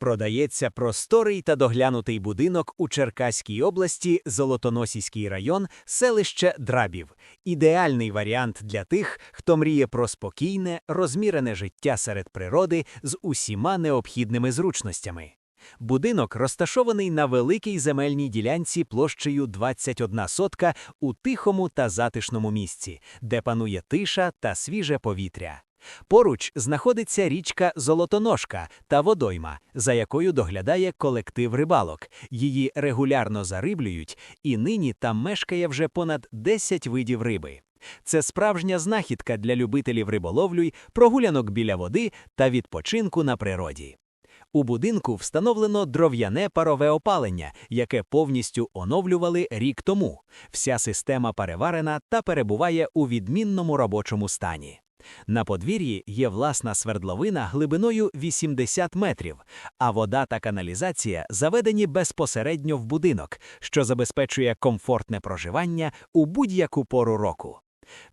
Продається просторий та доглянутий будинок у Черкаській області, Золотоносівський район, селище Драбів. Ідеальний варіант для тих, хто мріє про спокійне, розмірене життя серед природи з усіма необхідними зручностями. Будинок розташований на великій земельній ділянці площею 21 сотка у тихому та затишному місці, де панує тиша та свіже повітря. Поруч знаходиться річка Золотоножка та водойма, за якою доглядає колектив рибалок. Її регулярно зариблюють, і нині там мешкає вже понад 10 видів риби. Це справжня знахідка для любителів риболовлю, й прогулянок біля води та відпочинку на природі. У будинку встановлено дров'яне парове опалення, яке повністю оновлювали рік тому. Вся система переварена та перебуває у відмінному робочому стані. На подвір'ї є власна свердловина глибиною 80 метрів, а вода та каналізація заведені безпосередньо в будинок, що забезпечує комфортне проживання у будь-яку пору року.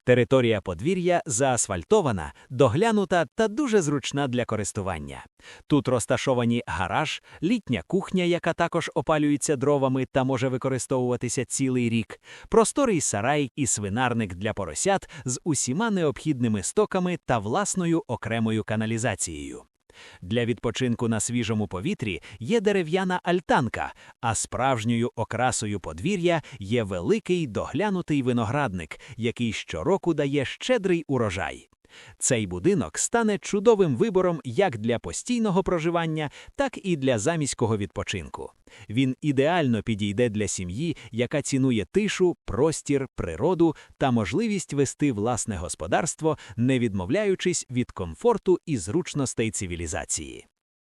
Територія подвір'я заасфальтована, доглянута та дуже зручна для користування. Тут розташовані гараж, літня кухня, яка також опалюється дровами та може використовуватися цілий рік, просторий сарай і свинарник для поросят з усіма необхідними стоками та власною окремою каналізацією. Для відпочинку на свіжому повітрі є дерев'яна альтанка, а справжньою окрасою подвір'я є великий доглянутий виноградник, який щороку дає щедрий урожай. Цей будинок стане чудовим вибором як для постійного проживання, так і для заміського відпочинку. Він ідеально підійде для сім'ї, яка цінує тишу, простір, природу та можливість вести власне господарство, не відмовляючись від комфорту і зручностей цивілізації.